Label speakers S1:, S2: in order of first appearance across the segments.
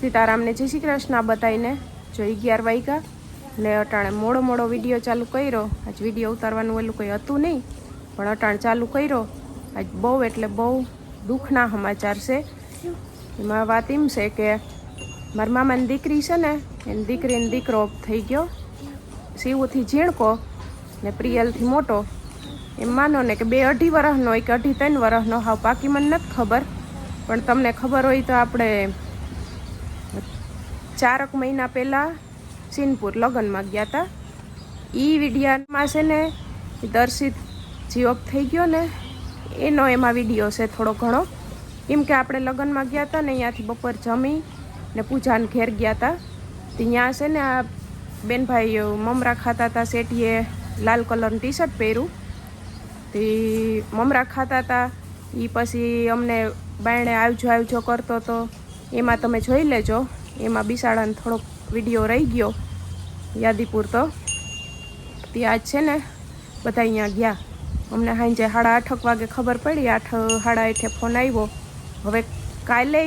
S1: સીતારામને જય શ્રી કૃષ્ણ બતાવીને જો અગિયાર વાગ્યા ને અટાણે મોડો મોડો વીડિયો ચાલુ કર્યો. આજ વીડિયો ઉતારવાનું એલું કંઈ હતું નહીં, પણ અટાણ ચાલુ કર્યો. આજ બહુ એટલે બહુ દુઃખના સમાચાર છે. એમાં વાત એમ છે કે મારા મામાની દીકરી છે ને, એની દીકરીને દીકરો થઈ ગયો. શિવથી ઝીણકો ને પ્રિયલથી મોટો. એમ માનો ને કે બે અઢી વર્ષનો એક અઢી ત્રણ વર્ષનો હાવ પાકી મને નથી ખબર. પણ તમને ખબર હોય તો આપણે ચારક મહિના પહેલાં સિનપુર લગ્નમાં ગયા હતા એ વિડીયામાં છે ને દર્શિત જીવક થઈ ગયો ને, એનો એમાં વીડિયો છે થોડો ઘણો. કેમ કે આપણે લગ્નમાં ગયા હતા ને અહીંયાથી બપોર જમી ને પૂજાને ઘેર ગયા હતા ત્યાં છે ને આ બેનભાઈ મમરા ખાતા હતા શેઠીએ લાલ કલરનું ટી શર્ટ પહેર્યું. તે મમરા ખાતા હતા એ પછી અમને બાયણે આવજો આવજો કરતો હતો એમાં તમે જોઈ લેજો. એમાં બિસાડાને થોડોક વીડિયો રહી ગયો. યાદીપુર તો. ત્યાં જ છે ને, બધા અહીંયા ગયા. અમને સાંજે સાડા આઠક વાગે ખબર પડી, આઠ, સાડા આઠે ફોન આવ્યો. હવે કાલે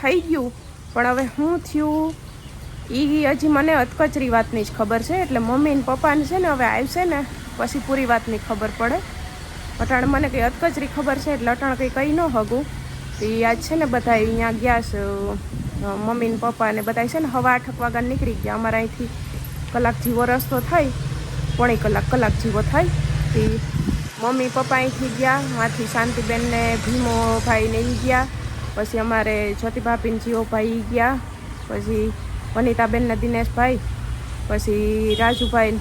S1: થઈ ગયું, પણ હવે શું થયું? એ હજી મને અધકચરી વાતની જ ખબર છે, એટલે મમ્મી ને પપ્પાને છે ને હવે આવશે ને, પછી પૂરી વાતની ખબર પડે. અટાણ મને કંઈ અધકચરી ખબર છે, એટલે અટાણ કંઈ કહી ન હગું તો એ આજ છે ને, બધા અહીંયા ગયા છે મમ્મી ને પપ્પા ને બધા છે ને હવા આઠક વાગ્યા નીકળી ગયા. અમારા અહીંથી કલાક જેવો રસ્તો થાય, પોણી કલાક કલાક જેવો થાય. તે મમ્મી પપ્પા અહીંથી ગયા, માંથી શાંતિબેન ને ભીમો ભાઈ ને ઈ ગયા. પછી અમારે જ્યોતિભાભીન, જીઓભાઈ ઈ ગયા. પછી વનિતાબેન ને દિનેશભાઈ, પછી રાજુભાઈ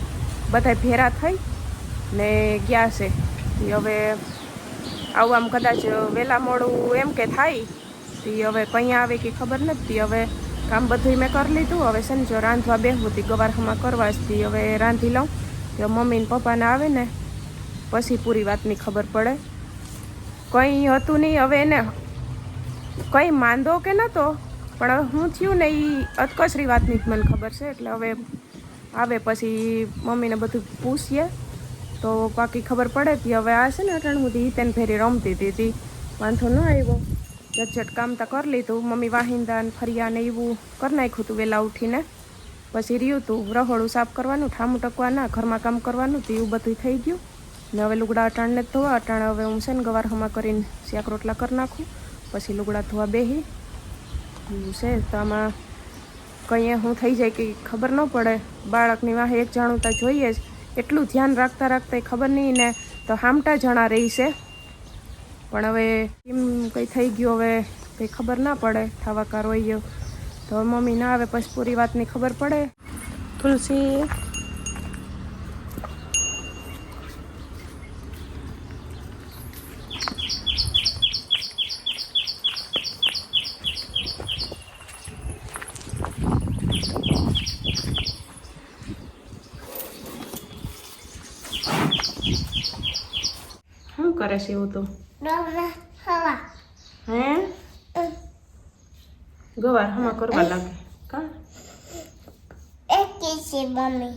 S1: બધા ભેરા થઈ ને ગયા છે. હવે આવું આમ કદાચ વહેલા મોડું એમ કે થાય તે હવે કંઈ આવે કે ખબર નથી. હવે કામ બધું મેં કરી લીધું. હવે છે ને જો રાંધવા બેહવું હતી ગવારમાં કરવા જતી હવે રાંધી લઉં. તો મમ્મી ને પપ્પાને આવે ને, પછી પૂરી વાતની ખબર પડે. કંઈ હતું નહીં. હવે એને કંઈ માંદો કે નહોતો, પણ હું થયું ને એ અતકસરી વાતની જ મને ખબર છે. એટલે હવે આવે પછી મમ્મીને બધું પૂછીએ. તો બાકી ખબર પડે તી હવે આ છે ને અટાણ સુધી તેને ફેરી રમતી હતી વાંધો ન આવ્યો. ઝટઝટ કામ તો કરી લીધું. મમ્મી વાહિંદા ફરિયા ને એવું કરી નાખ્યું હતું વહેલા ઉઠીને. પછી રહ્યું હતું રહોળું સાફ કરવાનું, ઠામું ટકવાના, ઘરમાં કામ કરવાનું તો એવું બધું થઈ ગયું. ને હવે લુગડા અટાણને ધોવા, અટાણે હવે હું છે ને ગવાર હમા કરીને શાક રોટલા કરી નાખું. પછી લુગડા ધોવા બેહી. છે તો આમાં કંઈ હું થઈ જાય કે ખબર ન પડે. બાળકની વાહે એક જાણું તો જોઈએ જ. એટલું ધ્યાન રાખતા રાખતા એ ખબર નહીં ને તો હામટા જણા રહી પણ હવે કેમ કંઈ થઈ ગયું હવે કંઈ ખબર ના પડે થાવાકાર હોય ગયો. તો મમ્મી ના આવે પછી પૂરી વાતની ખબર પડે. તુલસી. શું કરે છે એવું તો? હે ગવાર હમા કરવા લાગે કા
S2: મમ્મી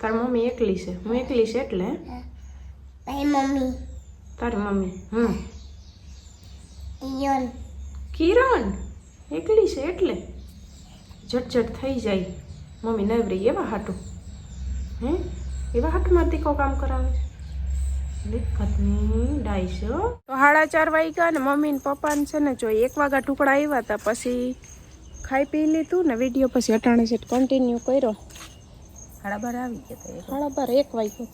S1: તાર મમ્મી એકલી છે હું એકલી છે એટલે
S2: ભાઈ મમ્મી
S1: તારી મમ્મી હમ
S2: ઈયોન
S1: કિરણ એકલી છે એટલે ઝટઝટ થઈ જાય. મમ્મી નવરી એવા હાટું. હે? એવા હાટુમાં દીકો કામ કરાવે છે. તો સાડા ચાર વાગ્યા ને મમ્મી ને પપ્પા ને છે ને જો એક વાગ્યા ટુકડા આવ્યા હતા પછી ખાઈ પી લીધું ને વીડિયો પછી અટાણે સેટ કન્ટિન્યુ કર્યો.
S3: સાડા બાર આવી ગયા
S1: સાડા બાર એક વાગ્યો.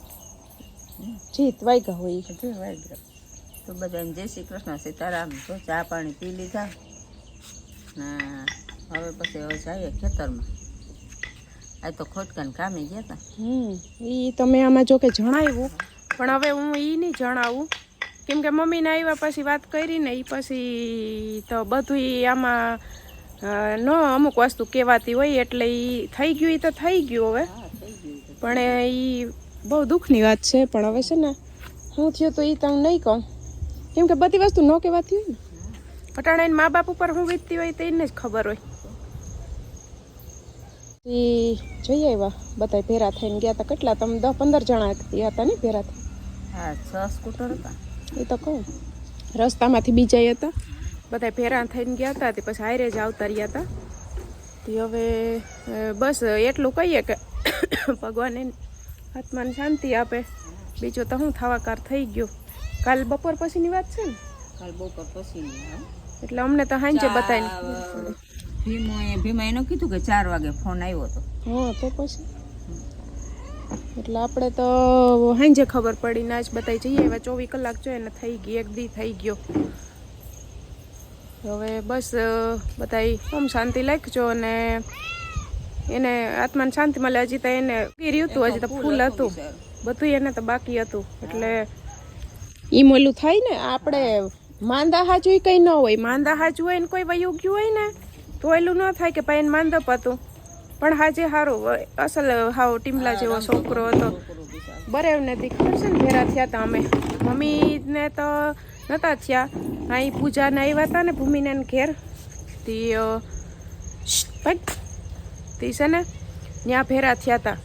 S1: જીત વાગ્યા હોય.
S3: હજુ વાગ્યા. તો બધાને જય શ્રી કૃષ્ણ સીતારામ તો ચા પાણી પી લીધા. ને હવે પછી હવે જઈએ ખેતરમાં. આ તો ખોટકાને કામે ગયા હતા
S1: હમ એ તમે આમાં જો કે જણાવ્યું. પણ હવે હું એ નહીં જણાવું. કેમ કે મમ્મીને આવ્યા પછી વાત કરીને એ પછી તો બધું આમાં ન અમુક વસ્તુ કહેવાતી હોય એટલે એ થઈ ગયું એ તો થઈ ગયું હવે.
S3: હા.
S1: પણ એ બહુ દુઃખની વાત છે પણ હવે છે ને હું થયું તો એ તમને નહીં કહું. કેમ કે બધી વસ્તુ ન કહેવાતી હોય ને. અટાણે એના મા બાપ ઉપર હું વીતતી હોય તો એને જ ખબર હોય. એ જઈ આવ્યા બધા ભેરા થઈને ગયા હતા કેટલા તમે દસ પંદર જણા ગયા હતા ને ભેરા થઈ
S3: હા છ સ્કૂટર હતા.
S1: એ તો કહું. રસ્તામાંથી બીજા હતા. બધા ભેરા થઈને ગયા હતા તે પછી હારે જ આવતા રહ્યા હતા. તે હવે બસ એટલું કહીએ કે ભગવાન એને આત્માને શાંતિ આપે. બીજો તો હું થવાકાર થઈ ગયો. કાલ બપોર પછીની વાત છે ને?
S3: કાલ બપોર પછી
S1: એટલે અમને તો હાંજે બતાવી
S3: ભીમોએ ભીમા એનું કીધું કે ચાર વાગે ફોન આવ્યો હતો.
S1: હા તો પછી? એટલે આપણે તો હાંજે ખબર પડી ને આજ બતાવી જઈએ. એવા ચોવીસ કલાક જો એને થઈ ગઈ એક દી થઈ ગયો. હવે બસ બતાવી ઓમ શાંતિ લાગજો અને એને આત્માને શાંતિ મળે. હજી તો એને રહ્યું હતું હજી તો ફૂલ હતું. બધું એને તો બાકી હતું. એટલે ઈ મોલું થાય ને આપણે માંદા હાજુ કઈ ન હોય. માંદા હાજુ હોય ને કોઈ વયું ગયું હોય ને તો એલું ન થાય કે ભાઈ એને માંદપ હતું. પણ હાજે સારું અસલ, હાવ ટીમલા જેવો છોકરો હતો. બરેવ નથી ખબર છે ને, ભેરા થયા હતા અમે. મમ્મીને તો નતા થયા. અહીં પૂજાને આવ્યા હતા ને, ભૂમિને ઘેર. તી તી છે ને ત્યાં ભેરા થયા હતા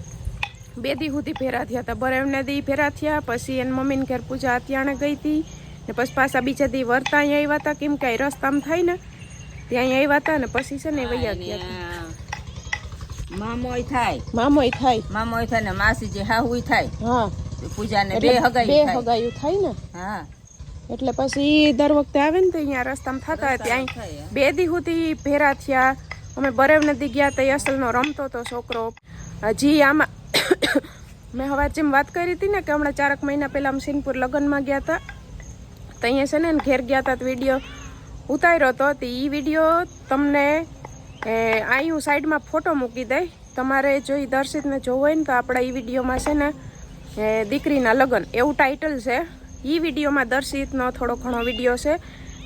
S1: બે દી સુધી ભેરા થયા હતા બરેવને દી ભેરા થયા, પછી એને મમ્મીને ઘેર પૂજા અત્યાણે ગઈ હતી ને પછી પાછા બીજા દી વરતા અહીંયા આવ્યા હતા કેમ કે રસ્તામાં થાય ને. ત્યાં અહીંયા આવ્યા હતા ને, પછી છે ને, વૈયા ગયા
S3: મામોય થાય.
S1: મામોય થાય.
S3: મામોય થાય ને માસી જે હાહુય થાય
S1: હા.
S3: પૂજાને બે હગાયું
S1: બે હગાયું થાય ને?
S3: હા.
S1: એટલે પછી દર વખતે આવે ને તો અહીંયા રસ્તામાં થતા ત્યાં બે દી સુધી ભેરા થયા. અમે બરેવ નદી ગયા તો અસલનો રમતો હતો છોકરો. હજી આમાં મેં હવે જેમ વાત કરી હતી ને કે હમણાં ચારક મહિના પહેલા અમે સિનપુર લગ્નમાં ગયા હતા તો અહીંયા છે ને ઘેર ગયા હતા તો વીડિયો ઉતાર્યો હતો. તો એ વીડિયો તમને એ, અહીં હું સાઈડમાં ફોટો મૂકી દઈ તમારે જો એ દર્શિતને જોવો હોય ને તો આપણા એ વિડીયોમાં છે ને એ, દીકરીના લગ્ન એવું ટાઇટલ છે. એ વિડીયોમાં દર્શિતનો થોડો ઘણો વીડિયો છે.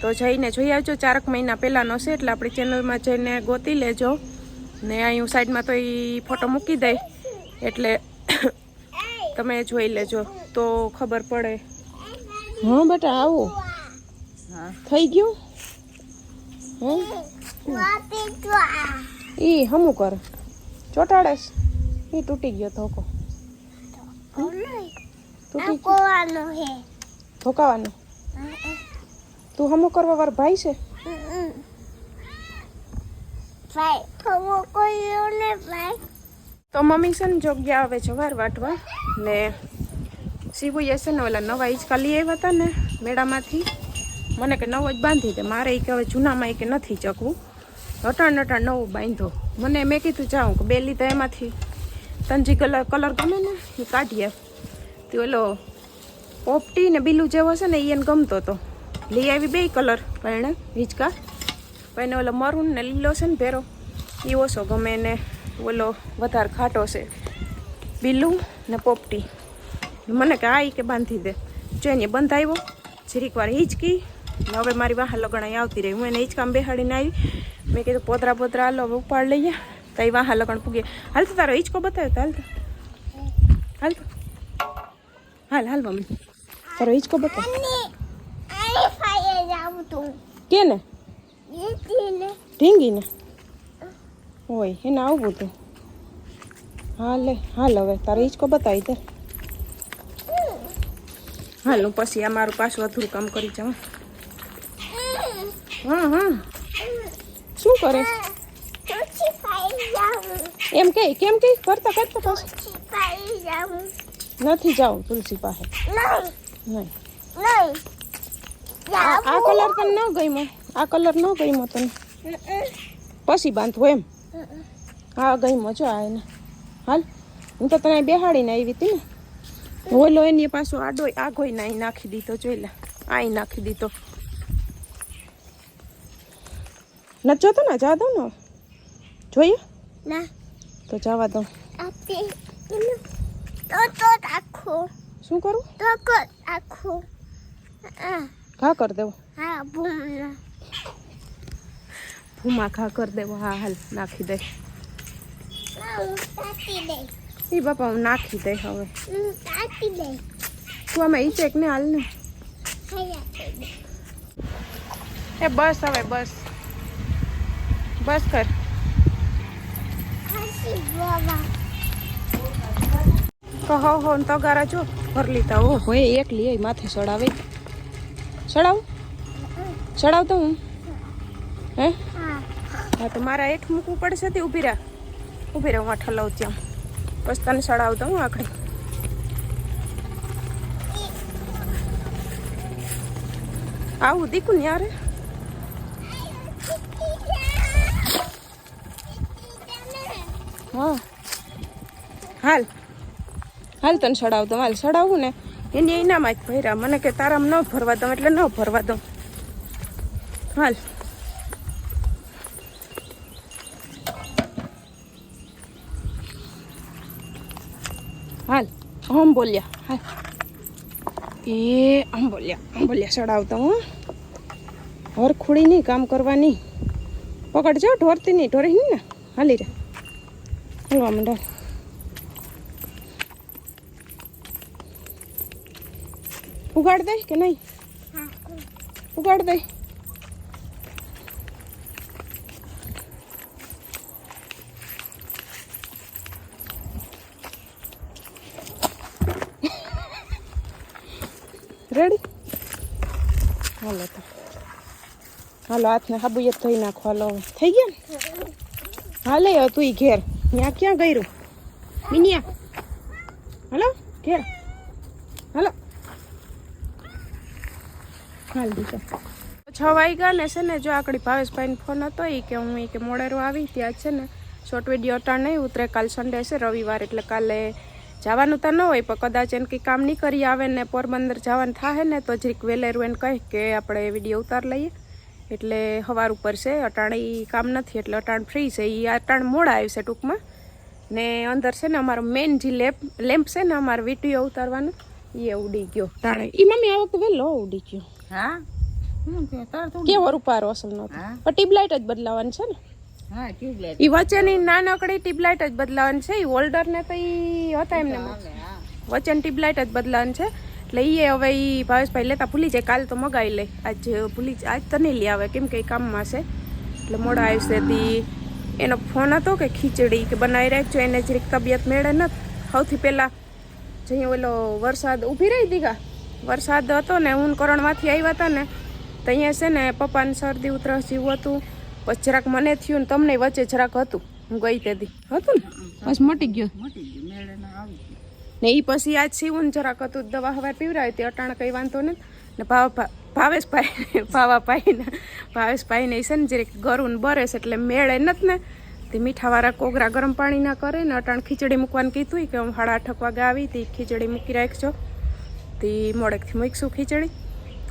S1: તો જઈને જોઈ આવજો ચારક મહિના પહેલાંનો છે એટલે આપણી ચેનલમાં જઈને ગોતી લેજો. ને અહીં હું સાઈડમાં તો એ ફોટો મૂકી દઈ એટલે તમે જોઈ લેજો. તો ખબર પડે. હા બેટા આવું.
S3: હા.
S1: થઈ ગયું? હમ ઈ હમું કર. ચોટાડેશ. ઈ તૂટી ગયો ધોકો. ધોકાવાનો. તું હમું કરવા વાર ભાઈ છે? તો મમ્મી છે ને જોગ્યા આવે વાર વાટવા. ને શિવુએ છે ને ઓલા નવા હિંચકા લઈ આવ્યા હતા ને મેળામાંથી. મને કે નવો જ બાંધી દે. મારે એ કે હવે જૂનામાં એ કે નથી ચકવું. અટાણ અટાણ નવું બાંધો. મને મેં કીધું જાઉં કે બે લીધા એમાંથી તનજી કલર કલર ગમે ને, એ કાઢીએ. તે ઓલો પોપટી ને બીલું જેવો છે ને એ એને ગમતો હતો લઈ આવી બે કલર, પણ હિંચકા. પણ ઓલો મરૂન ને લીલો છે ને ભેરો એ ઓછો ગમે ને ઓલો વધારે ખાટો છે. બીલું ને પોપટી. મને કે, આ કે બાંધી દે. જો એને બંધાવ્યો, જરીક વાર હિંચકી હવે મારી વાહ લગણાઈ આવતી રહી. હું એને હિંચકામાં બેહાડીને આવી. મેં કીધું પોતરા પોતરા હાલો ઉપાડ લઈએ. તો એ વાહ લગણ પૂગે હાલ તો તારો હિંચકો બતાવ્યો તો હાલ તો. હાલ તો. હાલ હાલ મમ્મી. તારો હિંચકો બતાવ.
S2: કેને?
S1: ઢીંગીને? હોય એને આવું હતું. હાલ લે હાલ હવે તારો હિંચકો બતાવી દે. હાલ હું પછી આ મારું પાછું અધૂરું કામ કરી જાઉં. હા હા. શું કરે? એમ કે કેમ કે? કરતા કરતા નથી જાઉં તુલસી પાસે.
S2: નહીં
S1: આ કલર તને ન ગમ્યો? આ કલર ન ગમ્યો તને? પછી બાંધવો એમ? હા ગમ્યો. છો આ એને. હાલ. હું તો તને બેહાડીને આવી હતી ને. ઓલો એની પાછો આડો આગોય ના નાખી દીધો. જોઈ લે. અહીં નાખી દીધો. નથી જોતો ને જવા દો ને. જોઈએ.
S2: ના.
S1: તો જવા દો.
S2: આપી તો તો
S1: શું કરું?
S2: હા.
S1: ઘા કરી દેવો.
S2: હા બૂમના
S1: ભૂમા ઘા કરી દેવો. હા હાલ નાખી દે. એ બાપા નાખી દે હવે. તું આમાં ઈ ચેક ને હાલ ને. એ બસ હવે બસ. બસ કર. તો હો ને તગારા જો. ભર લીતા ઓ હોય એકલી એ માથે ચડાવે. ચડાવ? ચડાવ તો હું. હે?
S2: હા
S1: તો મારા એઠ મૂકવું પડશે તે ઊભી રહે ઊભી રહે હું ઠલાવ ત્યાં. બસ તને દઉં હું આખડે આવું દીકું ને યાર હા. હાલ. હાલ તને સડાવ દઉં હાલ સડાવું ને. એની એનામાં જ ભર્યા. મને કે તારામ ન ભરવા દઉં, એટલે ન ભરવા દઉં. હાલ. હાલ. આમ બોલ્યા. હાલ. એ, આમ બોલ્યા. આમ બોલ્યા સડાવતો હું. હરખુડી નહીં કામ કરવાની. પકડજો ઢોરતી નહીં ઢોરી ને. હાલી રે. હલવા માંડો ઉગાડ દે કે નહીં ઉગાડ દે રેડી હાલો તો હાલો હાથને હાબુયત ધોઈ નાખો હાલો. થઈ ગયા હાલે તું ઘેર ત્યાં ક્યાં ગયું મિનિયા. હલો, ઘેર. હલો. હાલ દીકરા છ વાગ્યા ને છે ને જો આકડી ભાવેશભાઈનો ફોન હતો એ કે હું એ કે મોડેરો આવી ત્યાં છે ને શોર્ટ વીડિયો અટાણ નહીં, ઉતરે કાલ સન્ડે છે, રવિવાર એટલે કાલે જવાનું તો ન હોય, પણ કદાચ એને કંઈ કામ નહીં કરી આવે ને પોરબંદર જવાનું થાય ને તો જરીક વેલેરું એને કહે કે આપણે વીડિયો ઉતાર લઈએ. એટલે સવાર ઉપર છે અટાણ એ કામ નથી એટલે અટાણ ફ્રી છે. એ અટાણ મોડા આવશે ટૂંકમાં. ને અંદર છે ને અમારો મેઇન જે લેમ્પ લેમ્પ છે ને અમારો વીટીઓ ઉતારવાનો એ ઉડી ગયો. ટાણે એ મમ્મી આ વખતે વહેલો ઉડી ગયો.
S3: હા? શું કે તાર
S1: કેવો રૂપારો અસલ નહોતો. પણ ટ્યુબલાઇટ જ બદલાવાની છે ને.
S3: હા
S1: એ વચ્ચેની નાનકડી ટ્યુબલાઇટ જ બદલાવાની છે. એ હોલ્ડર ને તો એ હતા એમને
S3: હા.
S1: વચ્ચેની ટ્યુબલાઇટ જ બદલાવાની છે. એટલે એ હવે એ ભાવેશભાઈ લેતા ભૂલી જાય. કાલ તો મગાવી લે. આજ ભૂલી આજ તો નહીં લઈ આવે. કેમ કે એ કામમાં છે. એટલે મોડા આવશે તી. એનો ફોન હતો કે ખીચડી કે બનાવી રાખજો. એને જરીક તબિયત મેળે ન સૌથી પહેલાં જઈ ઓલો વરસાદ ઊભી રહી દીધા વરસાદ હતો ને હું કરણમાંથી આવ્યા હતા ને, તો અહીંયા છે ને પપ્પાને શરદી ઉધરસ જેવું હતું. પછી જરાક મને થયું ને તમને વચ્ચે જરાક હતું. હું ગઈ તેથી હતું ને? બસ મટી ગયું.
S3: મટી ગયો. મેળે આવી
S1: ને એ પછી આજ સીવું જરાક હતું દવા હવા પીવરાય તે અટાણ કંઈ વાંધો નથી ને ભાવ ભાવેશભાઈ ભાવાભાઈ ભાવેશ ભાવેશભાઈ ને છે ને જરીક ગરુન બરેસ એટલે મેળે નથી ને. તે મીઠાવાળા કોગરા ગરમ પાણી ના કરે ને અટાણ ખીચડી મૂકવાનું કીધું કે હું સાડા ઠકવા વાગે આવી તે ખીચડી મૂકી રાખજો. તે મોડેકથી મૂકીશું ખીચડી.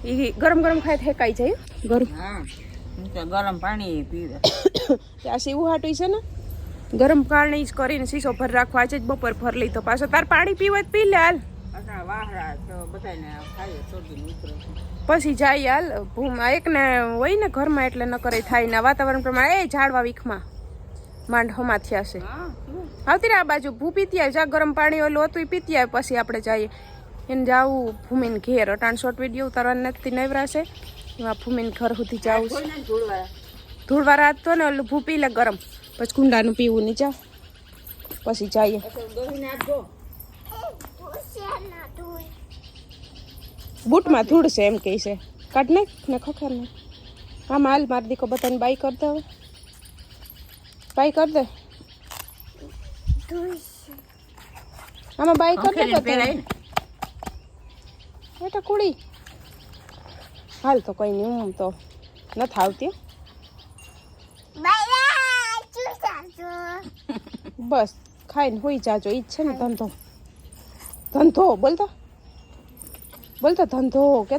S1: એ ગરમ ગરમ ખાય ફેંકાઈ હેકાઈ જાય. ગરમ
S3: હા ગરમ પાણી પીવે.
S1: આ સીવું હાટું છે ને? ગરમ પાણી જ કરીને શીશો ભર રાખવા આજે જ બપોર ભર લીધો પાછો તાર પાણી પીવા પી લે હાલ
S3: તો
S1: પછી જાય હાલ ભૂમ એક ને હોય ને ઘરમાં એટલે ન કરે થાય ને વાતાવરણ પ્રમાણે એ ઝાડવા વીખમાં. માંડ હમા થયા છે. આવતી રે આ બાજુ ભૂ પીતી આવે જા ગરમ પાણી ઓલું હતું એ પીતી આવે પછી આપણે જઈએ. એને જાવું ભૂમિન ઘેર અટાણ શોર્ટ વીડિયો ઉતારવાની નથી નવરાશે એમાં ભૂમિન ઘર સુધી જાવું ધૂળવા રાત તો ને ઓલું ભૂ પી લે ગરમ. પછી કુંડાનું પીવું નહીં પછી જઈએ. બૂટમાં ધૂળ છે એમ કહે છે. કાઢ નાખ ને ખખર ને આમાં હાલ માર દીકો બધાને બાય કર દે હવે. બાય કર દે. આમાં બાય કર દે
S3: એટલે
S1: બેટા કુડી હાલ તો કઈ નહીં હું તો નથી આવતી હો. બસ ખાઈને હોઈ જાજો ઈ જ છે ને ધંધો. ધંધો બોલતો? બોલતો ધંધો કે